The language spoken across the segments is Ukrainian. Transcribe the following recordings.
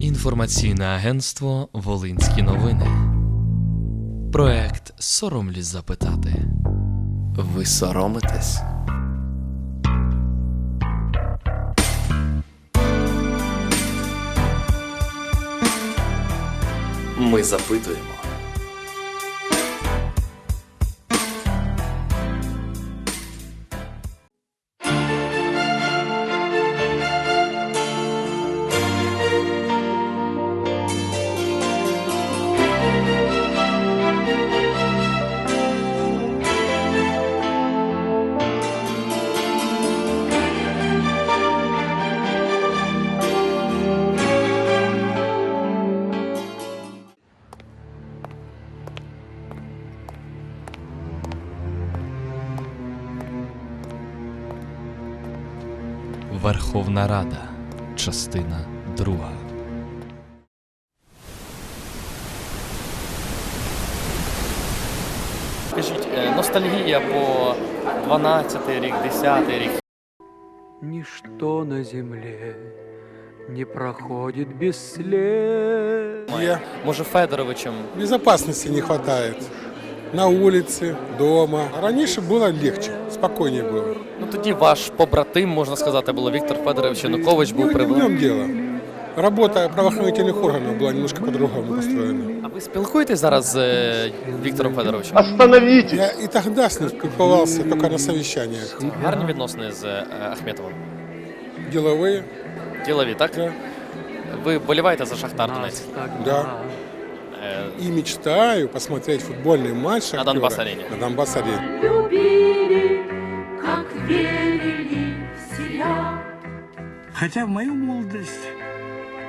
Інформаційне агентство Волинські новини. Проект Соромлюсь запитати. Ви соромитесь? Ми запитуємо. Верховна Рада. Частина друга. Скажіть, е, ностальгія по 12-й рік, 10-й рік. Ничто на земле не проходит бесследно. Я Може Федоровичем. безопасности не хватает. На улице, дома. Раньше было легче, спокойнее было. Ну тоді ваш побратим, можна сказати, було Віктор Федорович Янукович, був Ну, при не в владі. нем дело. Работа правоохранительных органов была немножко по-другому построена. А ви спілкуєтесь зараз з е, Віктором Федоровичем? Я и тогда с ним спілкувався только на совещаниях. Гарні відносини з е, Ахметовим. Деловые, Ділові, так? да. Ви боліваєте за Шахтар Донець? Да. Е, И мечтаю посмотреть футбольный матч Шахтера Донбасс-арене. На Донбасс-арене. любили, Хотя в мою молодость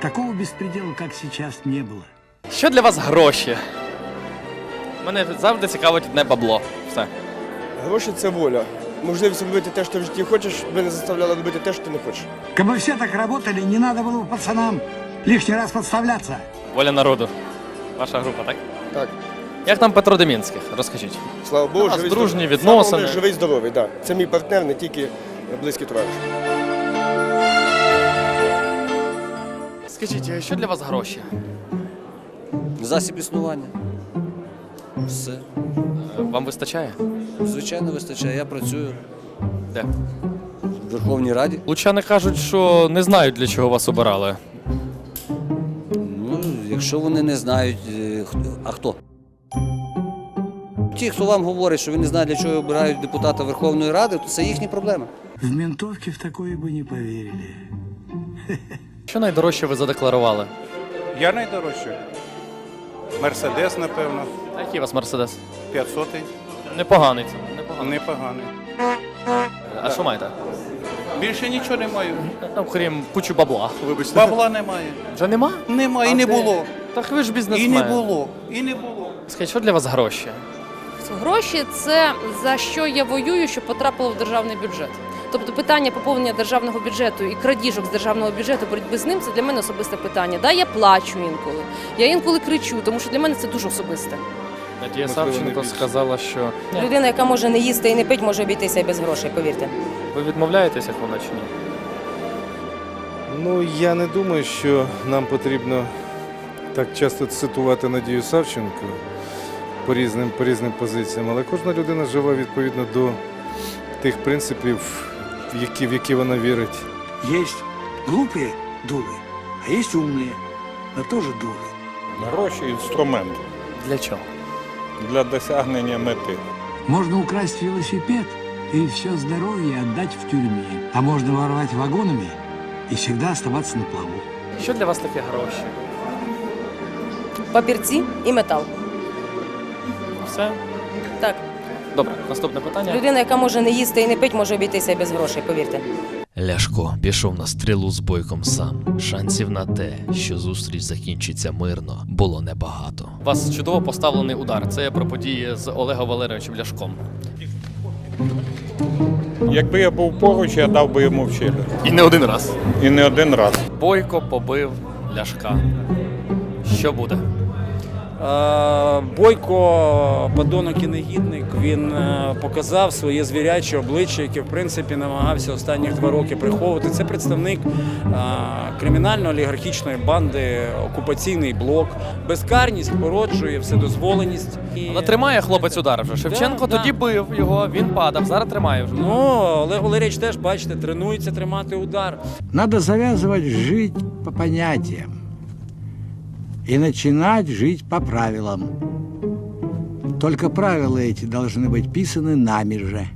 такого беспредела, как сейчас, не было. Що для вас гроші? Мене завжди цікавить одне бабло. Все. Гроші це воля. Можливість робити те, що ти в житті хочеш, би не заставляла робити те, що ти не хочеш. Кабы все так работали, не надо было бы пацанам лишний раз подставляться. Воля народу. Ваша група, так? Так. Як там Петро Демінських? Розкажіть. Слава Богу, У нас живий дружні здоровий. відносини. Саме головне, живий здоровий, так. Це мій партнер, не тільки близький товариш. Скажіть, а що для вас гроші? Засіб існування. Все. Е, Вам вистачає? Звичайно, вистачає. Я працюю Де? в Верховній Раді. Лучани кажуть, що не знають, для чого вас обирали. Ну, якщо вони не знають, е, хто- а хто? Ті, хто вам говорить, що вони не знають, для чого обирають депутата Верховної Ради, то це їхні проблеми. В ментовке в такое бы не поверили. Що найдорожче ви задекларували? Я найдорожчий. Мерседес, напевно, А який у вас мерседес? 500 Непоганий це. Непоганий. непоганий. А що маєте? Більше нічого не маю. Там крім кучу бабла. Вибачте. Бабла немає. Вже нема? Нема, А і не де? було. Так ви ж І бізнесмен. не було. І не було. Скажіть, що для вас гроші? Гроші це за що я воюю, що потрапило в державний бюджет. Тобто питання поповнення державного бюджету і крадіжок з державного бюджету, боротьби з ним це для мене особисте питання. Да, я плачу інколи. Я інколи кричу, тому що для мене це дуже особисте. Надія Савченко сказала, що Людина, яка може не їсти і не пить, може обійтися і без грошей, повірте. ви відмовляєтесь, як вона чи ні? Ну, я не думаю, що нам потрібно так часто цитувати Надію Савченко по різним, по різним позиціям, але кожна людина живе відповідно до тих принципів, які, в які вона вірить. Есть глупые дуры, а есть умные, но тоже дуры. Гроші інструмент Для чого? для досягнення мети. Можно украсть велосипед и все здоровье отдать в тюрьме. А можно воровать вагонами и всегда оставаться на плаву. Що для вас таке гроші? Папірці і метал. Все? Добре, наступне питання. Людина, яка може не їсти і не пить, може обійтися і без грошей, повірте. Ляшко пішов на стрілу з бойком сам. Шансів на те, що зустріч закінчиться мирно, було небагато. У вас чудово поставлений удар. Це про події з Олегом Валерійовичем Ляшком. Якби я був поруч, я дав би йому вчити. І не один раз. І не один раз. Бойко побив Ляшка. Що буде? Е, Бойко, подонок і негідник, він е, показав своє звіряче обличчя, яке в принципі намагався останні два роки приховувати. Це представник е, кримінально-олігархічної банди, окупаційний блок. Безкарність породжує вседозволеність. І- Але тримає хлопець удар вже. Шевченко Да, тоді да. бив його, він падав, зараз тримає вже. Ну, Олег Валерійович теж, бачите, тренується тримати удар. Надо завязывать жить по понятиям и начинать жить по правилам. Только правила эти должны быть писаны нами же.